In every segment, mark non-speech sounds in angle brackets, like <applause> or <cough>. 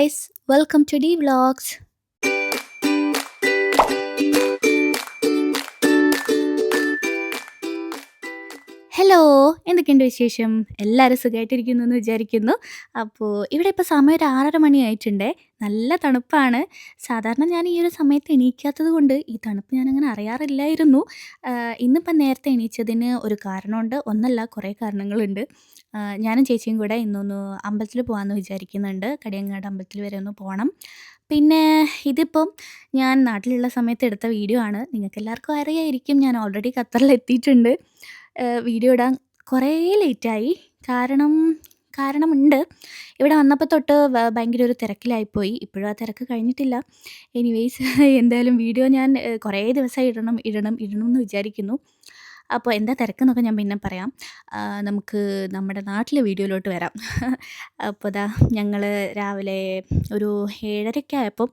guys, welcome to D Vlogs. എന്തൊക്കെയുണ്ട് വിശേഷം? എല്ലാവരും സുഖമായിട്ടിരിക്കുന്നു എന്ന് വിചാരിക്കുന്നു. അപ്പോൾ ഇവിടെ ഇപ്പോൾ സമയം ഒരു ആറര മണിയായിട്ടുണ്ടേ. നല്ല തണുപ്പാണ്. സാധാരണ ഞാൻ ഈ ഒരു സമയത്ത് എണീക്കാത്തത് കൊണ്ട് ഈ തണുപ്പ് ഞാനങ്ങനെ അറിയാറില്ലായിരുന്നു. ഇന്നിപ്പം നേരത്തെ എണീച്ചതിന് ഒരു കാരണമുണ്ട്. ഒന്നല്ല കുറേ കാരണങ്ങളുണ്ട്. ഞാനും ചേച്ചിയും കൂടെ ഇന്നൊന്ന് അമ്പലത്തിൽ പോകാമെന്ന് വിചാരിക്കുന്നുണ്ട്. കടിയങ്ങാട് അമ്പലത്തിൽ വരെ ഒന്ന് പോകണം പിന്നെ ഇതിപ്പം ഞാൻ നാട്ടിലുള്ള സമയത്ത് എടുത്ത വീഡിയോ ആണ്. നിങ്ങൾക്ക് എല്ലാവർക്കും അറിയായിരിക്കും ഞാൻ ഓൾറെഡി ഖത്തറിൽ എത്തിയിട്ടുണ്ട് വീഡിയോ ഇടാൻ കുറേ ലേറ്റായി. കാരണം കാരണമുണ്ട്. ഇവിടെ വന്നപ്പോൾ തൊട്ട് ഭയങ്കര ഒരു തിരക്കിലായിപ്പോയി. ഇപ്പോഴും ആ തിരക്ക് കഴിഞ്ഞിട്ടില്ല. എനിവേയ്സ് <laughs> എന്തായാലും വീഡിയോ ഞാൻ കുറേ ദിവസമായി ഇടണം ഇടണം ഇടണം എന്ന് വിചാരിക്കുന്നു. അപ്പോൾ എന്താ തിരക്കെന്നൊക്കെ ഞാൻ പിന്നെ പറയാം. നമുക്ക് നമ്മുടെ നാട്ടിലെ വീഡിയോയിലോട്ട് വരാം. <laughs> അപ്പോൾ അതാ ഞങ്ങൾ രാവിലെ ഒരു ഏഴരയ്ക്ക് ആയപ്പോൾ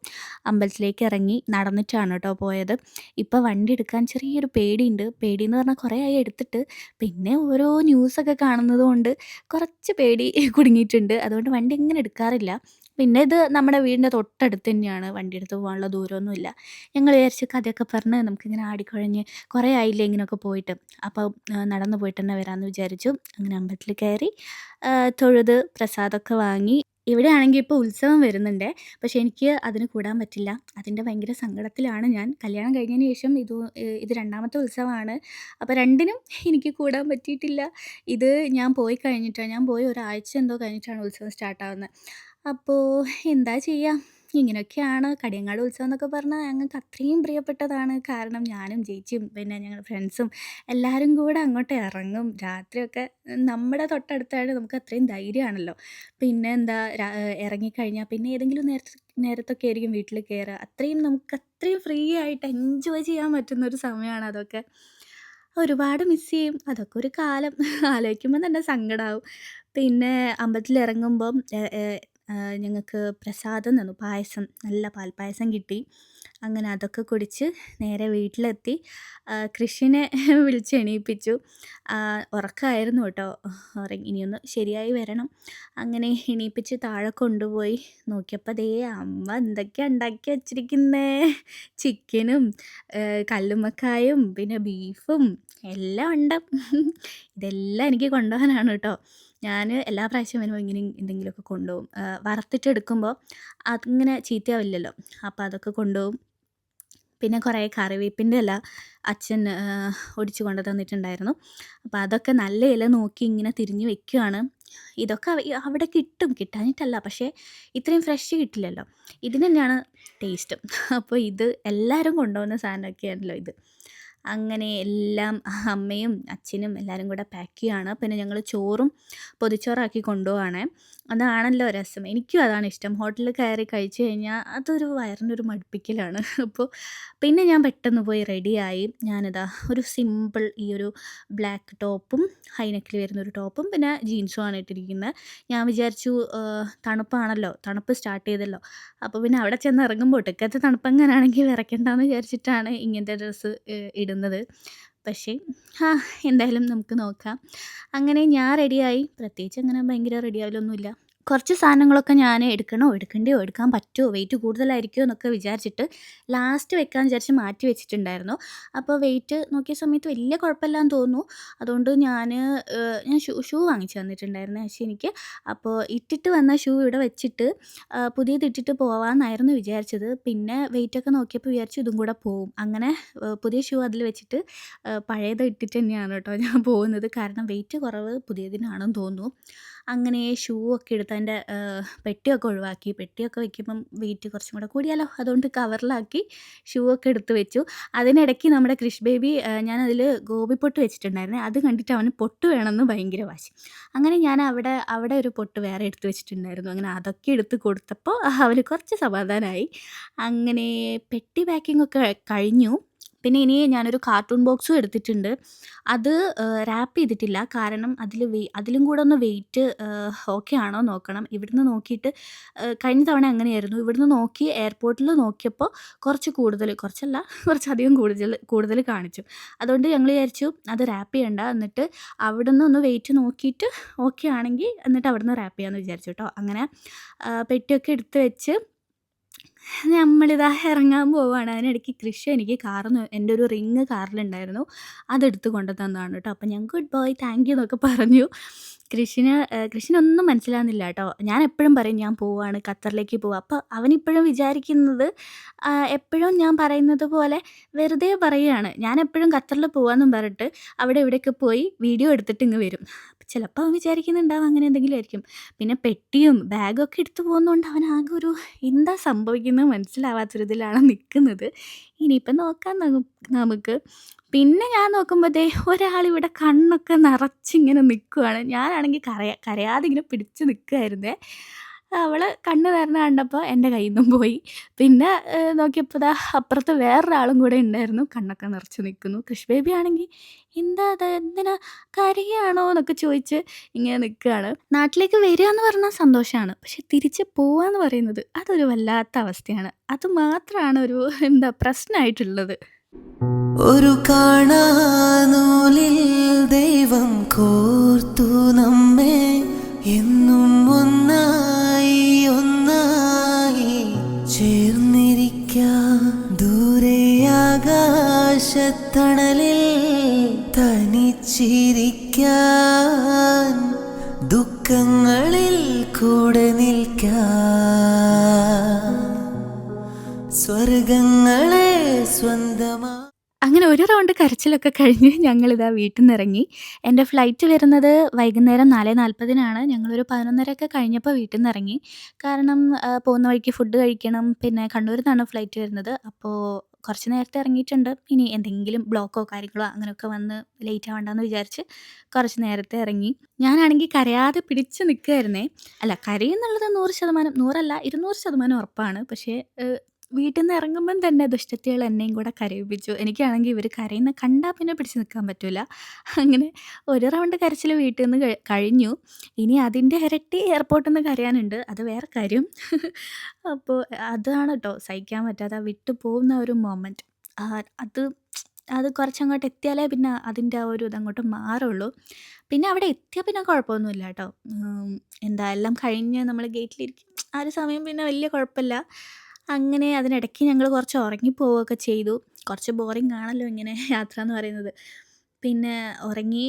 അമ്പലത്തിലേക്ക് ഇറങ്ങി നടന്നിട്ടാണ് കേട്ടോ പോയത്. ഇപ്പോൾ വണ്ടി എടുക്കാൻ ചെറിയൊരു പേടിയുണ്ട്. പേടി എന്ന് പറഞ്ഞാൽ കുറേ ആയി എടുത്തിട്ട് പിന്നെ ഓരോ ന്യൂസൊക്കെ കാണുന്നത് കൊണ്ട് കുറച്ച് പേടി കുടുങ്ങിയിട്ടുണ്ട്. അതുകൊണ്ട് വണ്ടി എങ്ങനെ എടുക്കാറില്ല. പിന്നെ ഇത് നമ്മുടെ വീടിന്റെ തൊട്ടടുത്ത് തന്നെയാണ്. വണ്ടിയെടുത്ത് പോകാനുള്ള ദൂരമൊന്നുമില്ല. ഞങ്ങൾ വിചാരിച്ച് കഥയൊക്കെ പറഞ്ഞ് നമുക്കിങ്ങനെ ആടിക്കുഴഞ്ഞ് കുറേ ആയില്ലേ ഇങ്ങനെയൊക്കെ പോയിട്ട്. അപ്പോൾ നടന്നു പോയിട്ട് തന്നെ വരാമെന്ന് വിചാരിച്ചു. അങ്ങനെ അമ്പലത്തിൽ കയറി തൊഴുത് പ്രസാദമൊക്കെ വാങ്ങി. ഇവിടെ ആണെങ്കിൽ ഇപ്പോൾ ഉത്സവം വരുന്നുണ്ട്. പക്ഷേ എനിക്ക് അതിന് കൂടാൻ പറ്റില്ല. അതിന്റെ ഭയങ്കര സങ്കടത്തിലാണ് ഞാൻ. കല്യാണം കഴിഞ്ഞതിന് ശേഷം ഇത് ഇത് രണ്ടാമത്തെ ഉത്സവമാണ്. അപ്പോൾ രണ്ടിനും എനിക്ക് കൂടാൻ പറ്റിയിട്ടില്ല. ഇത് ഞാൻ പോയി കഴിഞ്ഞിട്ടാണ്. ഞാൻ പോയി ഒരാഴ്ച എന്തോ കഴിഞ്ഞിട്ടാണ് ഉത്സവം സ്റ്റാർട്ടാവുന്നത്. അപ്പോൾ എന്താ ചെയ്യുക ഇങ്ങനെയൊക്കെയാണ് കടിയങ്ങാട് ഉത്സവം എന്നൊക്കെ പറഞ്ഞാൽ ഞങ്ങൾക്ക് അത്രയും പ്രിയപ്പെട്ടതാണ്. കാരണം ഞാനും ചേച്ചിയും പിന്നെ ഞങ്ങളുടെ ഫ്രണ്ട്സും എല്ലാവരും കൂടെ അങ്ങോട്ട് ഇറങ്ങും. രാത്രിയൊക്കെ നമ്മുടെ തൊട്ടടുത്തായിട്ട് നമുക്ക് അത്രയും ധൈര്യമാണല്ലോ. പിന്നെ എന്താ ഇറങ്ങിക്കഴിഞ്ഞാൽ പിന്നെ ഏതെങ്കിലും നേരത്തെ നേരത്തൊക്കെ ആയിരിക്കും വീട്ടിൽ കയറുക അത്രയും നമുക്ക് അത്രയും ഫ്രീ ആയിട്ട് എൻജോയ് ചെയ്യാൻ പറ്റുന്ന ഒരു സമയമാണ് അതൊക്കെ. ഒരുപാട് മിസ് ചെയ്യും. അതൊക്കെ ഒരു കാലം. ആലോചിക്കുമ്പോൾ തന്നെ സങ്കടമാവും പിന്നെ അമ്പലത്തിൽ ഇറങ്ങുമ്പം ഞങ്ങൾക്ക് പ്രസാദം തന്നു. പായസം നല്ല പാൽപ്പായസം കിട്ടി. അങ്ങനെ അതൊക്കെ കുടിച്ച് നേരെ വീട്ടിലെത്തി. കൃഷിനെ <laughs> വിളിച്ച് എണീപ്പിച്ചു. ഉറക്കമായിരുന്നു കേട്ടോ. ഉറങ്ങി ഇനിയൊന്ന് ശരിയായി വരണം. അങ്ങനെ എണീപ്പിച്ച് താഴെ കൊണ്ടുപോയി. നോക്കിയപ്പോൾ ദേ അമ്മ എന്തൊക്കെയാണ് ഉണ്ടാക്കി വച്ചിരിക്കുന്നേ? ചിക്കനും കല്ലുമ്മക്കായും പിന്നെ ബീഫും എല്ലാം ഉണ്ട്. <laughs> ഇതെല്ലാം എനിക്ക് കൊണ്ടുപോകാനാണ് കേട്ടോ. ഞാൻ എല്ലാ പ്രാവശ്യം വരുമ്പോൾ ഇങ്ങനെ എന്തെങ്കിലുമൊക്കെ കൊണ്ടുപോകും വറുത്തിട്ട് വറുത്തിട്ടെടുക്കുമ്പോൾ അതിങ്ങനെ ചീത്തയാവില്ലല്ലോ. അപ്പോൾ അതൊക്കെ കൊണ്ടുപോകും പിന്നെ കുറേ കറിവേപ്പിന്റെ ഇല അച്ഛൻ ഒടിച്ചു കൊണ്ടു തന്നിട്ടുണ്ടായിരുന്നു. അപ്പോൾ അതൊക്കെ നല്ല ഇല നോക്കി ഇങ്ങനെ തിരിഞ്ഞ് വെക്കുകയാണ് ഇതൊക്കെ അവിടെ കിട്ടും. കിട്ടാഞ്ഞിട്ടല്ല. പക്ഷേ ഇത്രയും ഫ്രഷ് കിട്ടില്ലല്ലോ. ഇതിന് തന്നെയാണ് ടേസ്റ്റും. അപ്പോൾ ഇത് എല്ലാവരും കൊണ്ടുപോകുന്ന സാധനമൊക്കെയാണല്ലോ ഇത്. അങ്ങനെ എല്ലാം അമ്മയും അച്ഛനും എല്ലാവരും കൂടെ പാക്ക് ചെയ്യുകയാണ്. പിന്നെ ഞങ്ങൾ ചോറും പൊതിച്ചോറാക്കി കൊണ്ടുപോവാണ്. അതാണല്ലോ രസം. എനിക്കും അതാണ് ഇഷ്ടം. ഹോട്ടലിൽ കയറി കഴിച്ചു കഴിഞ്ഞാൽ അതൊരു ഒരു മടുപ്പിക്കലാണ്. <laughs> അപ്പോൾ പിന്നെ ഞാൻ പെട്ടെന്ന് പോയി റെഡിയായി ഞാനിതാ ഒരു സിമ്പിൾ ഈ ഒരു ബ്ലാക്ക് ടോപ്പും ഹൈനെക്കിൽ വരുന്ന ഒരു ടോപ്പും പിന്നെ ജീൻസും ആണ് ഇട്ടിരിക്കുന്നത് ഞാൻ വിചാരിച്ചു തണുപ്പാണല്ലോ. തണുപ്പ് സ്റ്റാർട്ട് ചെയ്തല്ലോ. അപ്പോൾ പിന്നെ അവിടെ ചെന്ന് ഇറങ്ങുമ്പോൾ ഒടുക്കത്തെ തണുപ്പ് എങ്ങനെയാണെങ്കിൽ വിറയ്ക്കണ്ടെന്ന് വിചാരിച്ചിട്ടാണ് ഇങ്ങനത്തെ ഡ്രസ്സ് ഇടുന്നത്. പക്ഷേ ആ എന്തായാലും നമുക്ക് നോക്കാം. അങ്ങനെ ഞാൻ റെഡിയായി പ്രത്യേകിച്ച് അങ്ങനെ ഭയങ്കര റെഡിയാവലൊന്നുമില്ല കുറച്ച് സാധനങ്ങളൊക്കെ ഞാൻ എടുക്കണോ? എടുക്കണ്ടോ എടുക്കാൻ പറ്റുമോ വെയിറ്റ് കൂടുതലായിരിക്കുമോ എന്നൊക്കെ വിചാരിച്ചിട്ട് ലാസ്റ്റ് വെക്കാൻ വിചാരിച്ച് മാറ്റി വെച്ചിട്ടുണ്ടായിരുന്നു. അപ്പോൾ വെയിറ്റ് നോക്കിയ സമയത്ത് വലിയ കുഴപ്പമില്ലാന്ന് തോന്നുന്നു. അതുകൊണ്ട് ഞാൻ ഞാൻ ഷൂ ഷൂ വാങ്ങിച്ചു തന്നിട്ടുണ്ടായിരുന്നു പക്ഷേ എനിക്ക്. അപ്പോൾ ഇട്ടിട്ട് വന്ന ഷൂ ഇവിടെ വെച്ചിട്ട് പുതിയത് ഇട്ടിട്ട് പോവാമെന്നായിരുന്നു വിചാരിച്ചത്. പിന്നെ വെയിറ്റൊക്കെ നോക്കിയപ്പോൾ വിചാരിച്ചു ഇതും കൂടെ പോവും. അങ്ങനെ പുതിയ ഷൂ അതിൽ വെച്ചിട്ട് പഴയത് ഇട്ടിട്ട് തന്നെയാണ് കേട്ടോ ഞാൻ പോകുന്നത്. കാരണം വെയിറ്റ് കുറവ് പുതിയതിനാണെന്ന് തോന്നുന്നു. അങ്ങനെ ഷൂ ഒക്കെ എടുത്ത് അതിന്റെ പെട്ടിയൊക്കെ ഒഴിവാക്കി. പെട്ടിയൊക്കെ വെക്കുമ്പം വെയിറ്റ് കുറച്ചും കൂടെ കൂടിയാലോ? അതുകൊണ്ട് കവറിലാക്കി ഷൂ ഒക്കെ എടുത്ത് വെച്ചു. അതിനിടയ്ക്ക് നമ്മുടെ കൃഷ് ബേബി ഞാനതിൽ ഗോപിപ്പൊട്ട് വെച്ചിട്ടുണ്ടായിരുന്നേ. അത് കണ്ടിട്ട് അവന് പൊട്ട് വേണമെന്ന് ഭയങ്കര വാശി. അങ്ങനെ ഞാൻ അവിടെ അവിടെ ഒരു പൊട്ട് വേറെ എടുത്ത് വെച്ചിട്ടുണ്ടായിരുന്നു. അങ്ങനെ അതൊക്കെ എടുത്ത് കൊടുത്തപ്പോൾ അവന് കുറച്ച് സമാധാനമായി അങ്ങനെ പെട്ടി പാക്കിംഗ് ഒക്കെ കഴിഞ്ഞു. പിന്നെ ഇനി ഞാനൊരു കാർട്ടൂൺ ബോക്സും എടുത്തിട്ടുണ്ട്. അത് റാപ്പ് ചെയ്തിട്ടില്ല. കാരണം അതിൽ വെ അതിലും കൂടെ ഒന്ന് വെയിറ്റ് ഓക്കെ ആണോ നോക്കണം. ഇവിടുന്ന് നോക്കിയിട്ട് കഴിഞ്ഞ തവണ അങ്ങനെയായിരുന്നു. ഇവിടുന്ന് നോക്കി എയർപോർട്ടിൽ നോക്കിയപ്പോൾ കുറച്ച് കൂടുതൽ കുറച്ചല്ല <laughs> കുറച്ചധികം കൂടുതൽ കൂടുതൽ കാണിച്ചു. അതുകൊണ്ട് ഞങ്ങൾ വിചാരിച്ചു അത് റാപ്പ് ചെയ്യണ്ട. എന്നിട്ട് അവിടുന്ന് ഒന്ന് വെയിറ്റ് നോക്കിയിട്ട് ഓക്കെ ആണെങ്കിൽ എന്നിട്ട് അവിടുന്ന് റാപ്പ് ചെയ്യാമെന്ന് വിചാരിച്ചു കേട്ടോ. അങ്ങനെ പെട്ടിയൊക്കെ എടുത്ത് വെച്ച് നമ്മളിതാ ഇറങ്ങാൻ പോവാണ്. അതിനിടയ്ക്ക് കൃഷി എനിക്ക് കാറിന് എന്റെ ഒരു റിങ് കാറിലുണ്ടായിരുന്നു. അതെടുത്ത് കൊണ്ടു തന്നതാണ് കേട്ടോ. അപ്പോൾ ഞാൻ ഗുഡ് ബോയ് താങ്ക് യു എന്നൊക്കെ പറഞ്ഞു. കൃഷിന് കൃഷിനൊന്നും മനസ്സിലാകുന്നില്ല കേട്ടോ. ഞാൻ എപ്പോഴും പറയും ഞാൻ പോവാണ് ഖത്തറിലേക്ക് പോവുക അപ്പോൾ അവനിപ്പോഴും വിചാരിക്കുന്നത് എപ്പോഴും ഞാൻ പറയുന്നത് പോലെ വെറുതെ പറയുകയാണ്. ഞാൻ എപ്പോഴും ഖത്തറിൽ പോവാന്നും പറഞ്ഞിട്ട് അവിടെ ഇവിടെയൊക്കെ പോയി വീഡിയോ എടുത്തിട്ട് ഇങ്ങ് വരും. ചിലപ്പോൾ അവൻ വിചാരിക്കുന്നുണ്ടാവും അങ്ങനെ എന്തെങ്കിലും ആയിരിക്കും. പിന്നെ പെട്ടിയും ബാഗും ഒക്കെ എടുത്തു പോകുന്നതുകൊണ്ട് അവൻ ആകെ ഒരു എന്താ സംഭവിക്കുന്നത് മനസ്സിലാവാത്തൊരിതിലാണ് നിൽക്കുന്നത്. ഇനിയിപ്പം നോക്കാം നമു നമുക്ക്. പിന്നെ ഞാൻ നോക്കുമ്പോഴത്തേ ഒരാളിവിടെ കണ്ണൊക്കെ നിറച്ചിങ്ങനെ നിൽക്കുവാണ്. ഞാനാണെങ്കിൽ കരയാ കരയാതെ ഇങ്ങനെ പിടിച്ച് നിൽക്കുകയായിരുന്നേ. അവൾ കണ്ണ് നിറഞ്ഞത് കണ്ടപ്പോൾ എന്റെ കയ്യിൽ നിന്നും പോയി. പിന്നെ നോക്കിയപ്പോൾ ദാ അപ്പുറത്ത് വേറൊരാളും കൂടെ ഉണ്ടായിരുന്നു. കണ്ണൊക്കെ നിറച്ച് നിൽക്കുന്നു. കൃഷ് ബേബി ആണെങ്കിൽ എന്താ അത് എന്തിനാ കരയാണോ എന്നൊക്കെ ചോദിച്ച് ഇങ്ങനെ നിൽക്കുകയാണ്. നാട്ടിലേക്ക് വരിക എന്ന് പറഞ്ഞാൽ സന്തോഷമാണ്. പക്ഷെ തിരിച്ച് പോവുക എന്ന് പറയുന്നത് അതൊരു വല്ലാത്ത അവസ്ഥയാണ്. അത് മാത്രമാണ് ഒരു എന്താ പ്രശ്നമായിട്ടുള്ളത്. ഒരു കാണാനൂലിൽ ദൈവം കോർത്തു നമ്മെ എന്നും ആകാശത്തണലിൽ തനിച്ചിരിക്കാൻ ദുഃഖങ്ങളിൽ കൂടെ നിൽക്കാൻ സ്വർഗങ്ങളെ സ്വന്തമാ അങ്ങനെ ഒരു റൗണ്ട് കരച്ചിലൊക്കെ കഴിഞ്ഞ് ഞങ്ങളിതാ വീട്ടിൽ നിന്ന് ഇറങ്ങി. എന്റെ ഫ്ലൈറ്റ് വരുന്നത് വൈകുന്നേരം നാല് നാൽപ്പതിനാണ് ഞങ്ങളൊരു 11:30 ഒക്കെ കഴിഞ്ഞപ്പോൾ വീട്ടിൽ നിന്ന് ഇറങ്ങി. കാരണം പോകുന്ന വഴിക്ക് ഫുഡ് കഴിക്കണം. പിന്നെ കണ്ണൂരിൽ നിന്നാണ് ഫ്ലൈറ്റ് വരുന്നത്. അപ്പോൾ കുറച്ച് നേരത്തെ ഇറങ്ങിയിട്ടുണ്ട്. ഇനി എന്തെങ്കിലും ബ്ലോക്കോ കാര്യങ്ങളോ അങ്ങനെയൊക്കെ വന്ന് ലേറ്റ് ആവണ്ടെന്ന് വിചാരിച്ച് കുറച്ച് നേരത്തെ ഇറങ്ങി. ഞാനാണെങ്കിൽ കരയാതെ പിടിച്ച് നിൽക്കുകയായിരുന്നേ. അല്ല കരയെന്നുള്ളത് നൂറ് ശതമാനം നൂറല്ല ഇരുന്നൂറ് ശതമാനം ഉറപ്പാണ്. പക്ഷേ വീട്ടിൽ നിന്ന് ഇറങ്ങുമ്പം തന്നെ ദുഷ്ടത്തികൾ എന്നെയും കൂടെ കരയിപ്പിച്ചു. എനിക്കാണെങ്കിൽ ഇവർ കരയുന്നത് കണ്ടാൽ പിന്നെ പിടിച്ച് നിൽക്കാൻ പറ്റില്ല. അങ്ങനെ ഒരു റൗണ്ട് കരച്ചിൽ വീട്ടിൽ നിന്ന് കഴി കഴിഞ്ഞു. ഇനി അതിന്റെ ഇരട്ടി എയർപോർട്ടിൽ നിന്ന് കരയാനുണ്ട്. അത് വേറെ കാര്യം. <laughs> അപ്പോൾ അതാണ് കേട്ടോ സഹിക്കാൻ പറ്റാതെ വിട്ടു പോകുന്ന ഒരു മൊമെന്റ്. അത് അത് കുറച്ചങ്ങോട്ട് എത്തിയാലേ പിന്നെ അതിന്റെ ആ ഒരു ഇതങ്ങോട്ട് മാറുള്ളൂ. പിന്നെ അവിടെ എത്തിയാൽ പിന്നെ കുഴപ്പമൊന്നുമില്ല കേട്ടോ. എന്താ എല്ലാം കഴിഞ്ഞ് നമ്മൾ ഗേറ്റിലിരിക്കും. ആ ഒരു സമയം പിന്നെ വലിയ കുഴപ്പമില്ല. അങ്ങനെ അതിനിടയ്ക്ക് ഞങ്ങൾ കുറച്ച് ഉറങ്ങിപ്പോവുകയൊക്കെ ചെയ്തു. കുറച്ച് ബോറിംഗ് ആണല്ലോ ഇങ്ങനെ യാത്ര എന്ന് പറയുന്നത്. പിന്നെ ഉറങ്ങി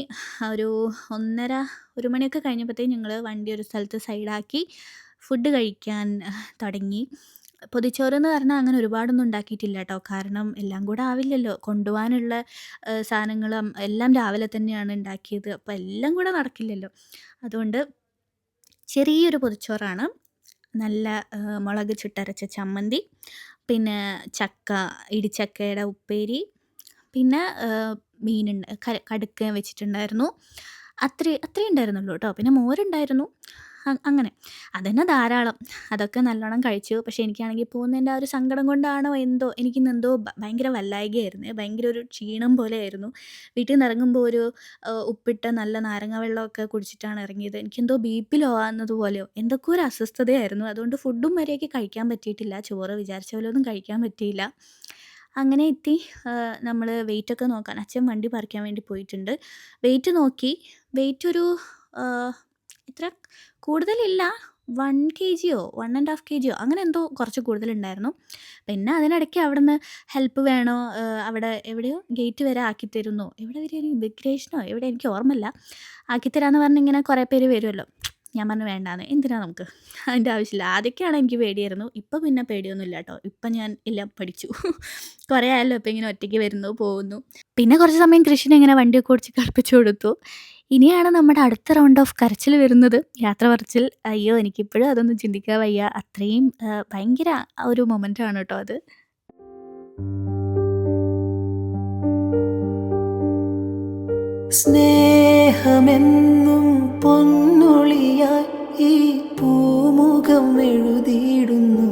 ഒരു 1:30 1 മണിയൊക്കെ കഴിഞ്ഞപ്പോഴത്തേക്കും ഞങ്ങൾ വണ്ടി ഒരു സ്ഥലത്ത് സൈഡാക്കി ഫുഡ് കഴിക്കാൻ തുടങ്ങി. പൊതിച്ചോറ് എന്ന് പറഞ്ഞാൽ അങ്ങനെ ഒരുപാടൊന്നും ഉണ്ടാക്കിയിട്ടില്ല കേട്ടോ. കാരണം എല്ലാം കൂടെ ആവില്ലല്ലോ. കൊണ്ടുപോകാനുള്ള സാധനങ്ങളും എല്ലാം രാവിലെ തന്നെയാണ് ഉണ്ടാക്കിയത്. അപ്പോൾ എല്ലാം കൂടെ നടക്കില്ലല്ലോ. അതുകൊണ്ട് ചെറിയൊരു പൊതിച്ചോറാണ്. നല്ല മുളക് ചുട്ടരച്ച ചമ്മന്തി, പിന്നെ ചക്ക ഇടിച്ചക്കയുടെ ഉപ്പേരി, പിന്നെ മീനുണ്ട് കടുക്ക വെച്ചിട്ടുണ്ടായിരുന്നു. അത്രേ അത്രയേ ഉണ്ടായിരുന്നുള്ളൂ കേട്ടോ. പിന്നെ മോരുണ്ടായിരുന്നു. അങ്ങനെ. അതന്നെ ധാരാളം. അതൊക്കെ നല്ലോണം കഴിച്ചു. പക്ഷേ എനിക്കാണെങ്കിൽ പോകുന്നതിന്റെ ആ ഒരു സങ്കടം കൊണ്ടാണോ എന്തോ എനിക്കിന്ന് എന്തോ ഭയങ്കര വല്ലായികയായിരുന്നു ഭയങ്കര ഒരു ക്ഷീണം പോലെയായിരുന്നു. വീട്ടിൽ നിന്ന് ഇറങ്ങുമ്പോൾ ഒരു ഉപ്പിട്ട നല്ല നാരങ്ങ വെള്ളമൊക്കെ കുടിച്ചിട്ടാണ് ഇറങ്ങിയത്. എനിക്കെന്തോ ബിപി ലോ ആവുന്നത് പോലെയോ എന്തൊക്കെയോ ഒരു അസ്വസ്ഥതയായിരുന്നു. അതുകൊണ്ട് ഫുഡും മര്യാദയ്ക്ക് കഴിക്കാൻ പറ്റിയിട്ടില്ല. ചോറ് വിചാരിച്ച പോലെ ഒന്നും കഴിക്കാൻ പറ്റിയില്ല. അങ്ങനെ എത്തി നമ്മൾ വെയിറ്റൊക്കെ നോക്കാൻ അച്ഛൻ വണ്ടി പറിക്കാൻ വേണ്ടി പോയിട്ടുണ്ട്. വെയിറ്റ് നോക്കി. വെയിറ്റ് ഒരു ഇത്ര കൂടുതലില്ല one K G one and half K G അങ്ങനെ എന്തോ കുറച്ച് കൂടുതലുണ്ടായിരുന്നു. പിന്നെ അതിനിടയ്ക്ക് അവിടുന്ന് ഹെൽപ്പ് വേണോ അവിടെ എവിടെയോ ഗേറ്റ് വരെ ആക്കിത്തരുന്നു എവിടെ വരെ ഇമിഗ്രേഷനോ എവിടെ എനിക്ക് ഓർമ്മയില്ല. ആക്കിത്തരാമെന്ന് പറഞ്ഞ് ഇങ്ങനെ കുറേ പേര് വരുമല്ലോ. ഞാൻ പറഞ്ഞു വേണ്ടാന്ന്. എന്തിനാ നമുക്ക് അതിന്റെ ആവശ്യമില്ല. ആദ്യമൊക്കെയാണ് എനിക്ക് പേടിയായിരുന്നു. ഇപ്പം പിന്നെ പേടിയൊന്നുമില്ല കേട്ടോ. ഇപ്പം ഞാൻ എല്ലാം പഠിച്ചു. കുറേ ആയല്ലോ ഇപ്പം ഇങ്ങനെ ഒറ്റയ്ക്ക് വരുന്നു പോകുന്നു. പിന്നെ കുറച്ച് സമയം കൃഷിനെ ഇങ്ങനെ വണ്ടിയൊക്കെ ഓടിച്ച് കളിപ്പിച്ചു കൊടുത്തു. ഇനിയാണ് നമ്മുടെ അടുത്ത റൗണ്ട് ഓഫ് കരച്ചിൽ വരുന്നത്. യാത്ര പറച്ചിൽ. അയ്യോ! എനിക്കിപ്പോഴും അതൊന്നും ചിന്തിക്കാൻ വയ്യ. അത്രയും ഭയങ്കര ഒരു മൊമെന്റാണ് കേട്ടോ അത്. സ്നേഹമെന്നും പൊന്നൊളിയായി ഈ പൂമുഖം എഴുതിയിടുന്നു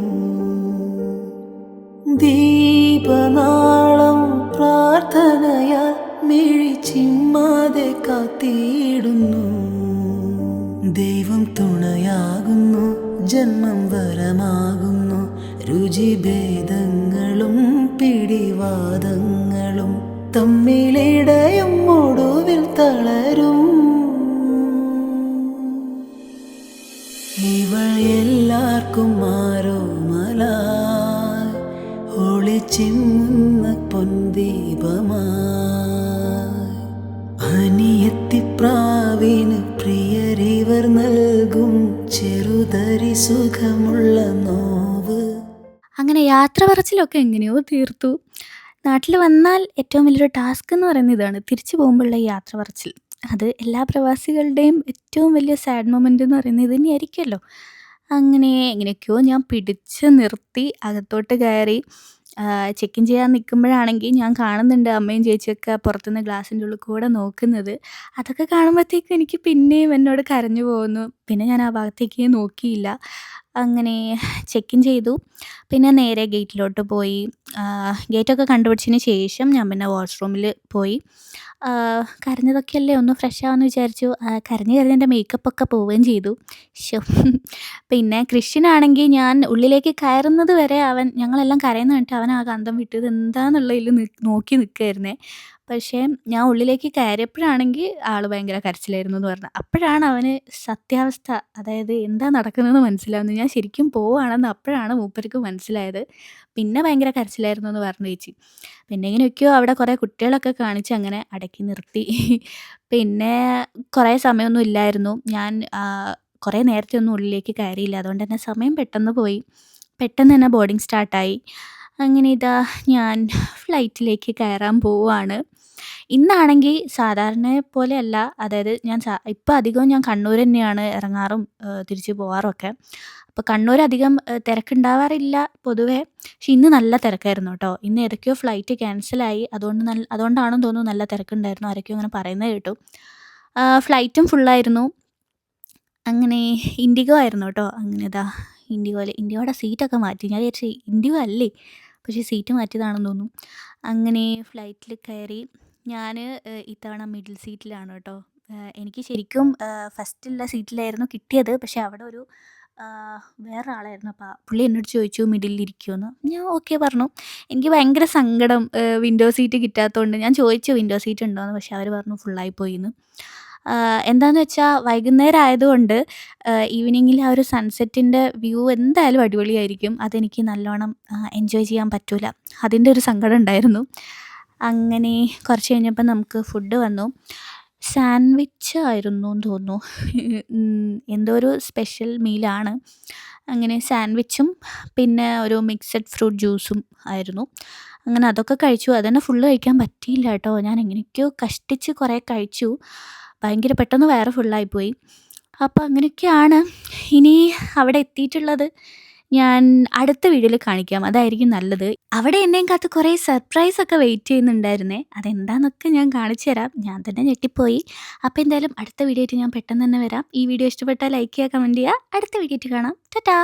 ദീപനാളം തേടുന്നു ദൈവം തുണയാകുന്നു ജന്മം വരമാകുന്നു. രുചിഭേദങ്ങളും പിടിവാദങ്ങളും തമ്മിലിടയും ഒടുവിൽ തളരും. ഇവൾ എല്ലാവർക്കും ആരോ മലായി ഒളിച്ചിങ്ങുന്ന അനിയത്തിപ്രാവിന് പ്രിയരിവർ നൽകും ചെറുതരി സുഖമുള്ള നോവ്. അങ്ങനെ യാത്ര പറച്ചിലൊക്കെ എങ്ങനെയോ തീർത്തു. നാട്ടിൽ വന്നാൽ ഏറ്റവും വലിയൊരു ടാസ്ക് എന്ന് പറയുന്നത് ഇതാണ് തിരിച്ചു പോകുമ്പോഴുള്ള യാത്ര പറച്ചിൽ. അത് എല്ലാ പ്രവാസികളുടെയും ഏറ്റവും വലിയ സാഡ് മൊമെന്റ് എന്ന് പറയുന്നത് തന്നെയായിരിക്കുമല്ലോ അങ്ങനെ എങ്ങനെയൊക്കെയോ ഞാൻ പിടിച്ച് നിർത്തി അകത്തോട്ട് കയറി. ചെക്ക് ഇൻ ചെയ്യാൻ നിൽക്കുമ്പോഴാണെങ്കിൽ ഞാൻ കാണുന്നുണ്ട് അമ്മയും ചേച്ചിയൊക്കെ പുറത്തുനിന്ന് ഗ്ലാസിന്റെ ഉള്ളിൽ കൂടെ നോക്കുന്നത്. അതൊക്കെ കാണുമ്പോഴത്തേക്കും എനിക്ക് പിന്നെയും എന്നോട് കരഞ്ഞു പോകുന്നു. പിന്നെ ഞാൻ ആ ഭാഗത്തേക്ക് നോക്കിയില്ല. അങ്ങനെ ചെക്ക് ഇൻ ചെയ്തു. പിന്നെ നേരെ ഗേറ്റിലോട്ട് പോയി. ഗേറ്റൊക്കെ കണ്ടുപിടിച്ചതിന് ശേഷം ഞാൻ പിന്നെ വാഷ്റൂമിൽ പോയി. കരഞ്ഞതൊക്കെയല്ലേ? ഒന്ന് ഫ്രഷ് ആവാമെന്ന് വിചാരിച്ചു. കരഞ്ഞ് കരഞ്ഞ് എന്റെ മേക്കപ്പൊക്കെ പോവുകയും ചെയ്തു. പിന്നെ കൃഷിനാണെങ്കിൽ ഞാൻ ഉള്ളിലേക്ക് കയറുന്നത് വരെ അവൻ ഞങ്ങളെല്ലാം കരയുന്ന കണ്ടിട്ട് അവൻ ആ കന്തം വിട്ടത് എന്താണെന്നുള്ളതിൽ നോക്കി നിൽക്കുകയായിരുന്നേ പക്ഷേ ഞാൻ ഉള്ളിലേക്ക് കയറിയപ്പോഴാണെങ്കിൽ ആൾ ഭയങ്കര കരച്ചിലായിരുന്നു എന്ന് പറഞ്ഞു. അപ്പോഴാണ് അവന് സത്യാവസ്ഥ അതായത് എന്താ നടക്കുന്നതെന്ന് മനസ്സിലാവുന്നത്. ഞാൻ ശരിക്കും പോവുകയാണെന്ന് അപ്പോഴാണ് മൂപ്പർക്ക് മനസ്സിലായത്. പിന്നെ ഭയങ്കര കരച്ചിലായിരുന്നു എന്ന് പറഞ്ഞു ചേച്ചി. പിന്നെ ഇങ്ങനെയൊക്കെയോ അവിടെ കുറേ കുട്ടികളൊക്കെ കാണിച്ച് അങ്ങനെ അടക്കി നിർത്തി. പിന്നെ കുറേ സമയമൊന്നും ഇല്ലായിരുന്നു. ഞാൻ കുറേ നേരത്തെ ഒന്നും ഉള്ളിലേക്ക് കയറിയില്ല. അതുകൊണ്ട് തന്നെ സമയം പെട്ടെന്ന് പോയി. പെട്ടെന്ന് തന്നെ ബോർഡിങ് സ്റ്റാർട്ടായി. അങ്ങനെ ഇതാ ഞാൻ ഫ്ലൈറ്റിലേക്ക് കയറാൻ പോവുകയാണ് ഇന്നാണെങ്കിൽ സാധാരണ പോലെയല്ല. അതായത് ഞാൻ ഇപ്പം അധികവും ഞാൻ കണ്ണൂർ തന്നെയാണ് ഇറങ്ങാറും തിരിച്ചു ഒക്കെ അപ്പോൾ കണ്ണൂർ അധികം തിരക്കുണ്ടാവാറില്ല പൊതുവേ. പക്ഷെ ഇന്ന് നല്ല തിരക്കായിരുന്നു കേട്ടോ ഇന്ന് ഏതൊക്കെയോ ഫ്ലൈറ്റ് ക്യാൻസലായി അതുകൊണ്ട് നല്ല അതുകൊണ്ടാണെന്ന് തോന്നുന്നു നല്ല തിരക്കുണ്ടായിരുന്നു. ആരൊക്കെയോ അങ്ങനെ പറയുന്നത് കേട്ടു. ഫ്ലൈറ്റും ഫുള്ളായിരുന്നു അങ്ങനെ ഇൻഡിഗോ ആയിരുന്നു കേട്ടോ അങ്ങനെ ഇതാ ഇൻഡിഗോയിൽ ഇൻഡിഗോയുടെ സീറ്റൊക്കെ മാറ്റി. ഞാൻ വിചാരിച്ചു ഇൻഡിഗോ അല്ലേ? പക്ഷേ സീറ്റ് മാറ്റിയതാണെന്ന് തോന്നുന്നു. അങ്ങനെ ഫ്ലൈറ്റിൽ കയറി ഞാൻ ഇത്തവണ മിഡിൽ സീറ്റിലാണ് കേട്ടോ. എനിക്ക് ശരിക്കും ഫസ്റ്റുള്ള സീറ്റിലായിരുന്നു കിട്ടിയത്. പക്ഷെ അവിടെ ഒരു ആഹ് വേറൊരാളായിരുന്നു. അപ്പോൾ പുള്ളി എന്നോട് ചോദിച്ചു മിഡിലിൽ ഇരിക്കുമെന്ന് ഞാൻ ഓക്കെ പറഞ്ഞു. എനിക്ക് ഭയങ്കര സങ്കടം വിൻഡോ സീറ്റ് കിട്ടാത്തതുകൊണ്ട് ഞാൻ ചോദിച്ചു വിൻഡോ സീറ്റ് ഉണ്ടോ എന്ന് പക്ഷെ അവർ പറഞ്ഞു ഫുള്ളായി പോയിന്ന് എന്താണെന്ന് വെച്ചാൽ വൈകുന്നേരം ആയതുകൊണ്ട് ഈവനിങ്ങിൽ ആ ഒരു സൺസെറ്റിന്റെ വ്യൂ എന്തായാലും അടിപൊളിയായിരിക്കും. അതെനിക്ക് നല്ലോണം എൻജോയ് ചെയ്യാൻ പറ്റൂല. അതിന്റെ ഒരു സങ്കടം ഉണ്ടായിരുന്നു. അങ്ങനെ കുറച്ച് കഴിഞ്ഞപ്പോൾ നമുക്ക് ഫുഡ് വന്നു. സാൻഡ്വിച്ച് ആയിരുന്നു എന്ന് തോന്നുന്നു. എന്തോ ഒരു സ്പെഷ്യൽ മീലാണ് അങ്ങനെ സാൻഡ്വിച്ചും പിന്നെ ഒരു മിക്സഡ് ഫ്രൂട്ട് ജ്യൂസും ആയിരുന്നു. അങ്ങനെ അതൊക്കെ കഴിച്ചു. അതന്നെ ഫുള്ള് കഴിക്കാൻ പറ്റിയില്ല കേട്ടോ. ഞാൻ എങ്ങനെയൊക്കെയോ കഷ്ടിച്ച് കുറേ കഴിച്ചു. ഭയങ്കര പെട്ടെന്ന് വയറ് ഫുള്ളായിപ്പോയി അപ്പോൾ അങ്ങനെയൊക്കെയാണ് ഇനി അവിടെ എത്തിയിട്ടുള്ളത്. ഞാൻ അടുത്ത വീഡിയോയിൽ കാണിക്കാം. അതായിരിക്കും നല്ലത്. അവിടെ എന്നെയും കാത്ത് കുറേ സർപ്രൈസ് ഒക്കെ വെയിറ്റ് ചെയ്യുന്നുണ്ടായിരുന്നേ. അതെന്താണെന്നൊക്കെ ഞാൻ കാണിച്ചു തരാം. ഞാൻ തന്നെ ഞെട്ടിപ്പോയി. അപ്പോൾ എന്തായാലും അടുത്ത വീഡിയോ ആയിട്ട് ഞാൻ പെട്ടെന്ന് തന്നെ വരാം. ഈ വീഡിയോ ഇഷ്ടപ്പെട്ടാൽ ലൈക്ക് ചെയ്യുക കമന്റ് ചെയ്യുക. അടുത്ത വീഡിയോ ആയിട്ട് കാണാം. ടാറ്റാ!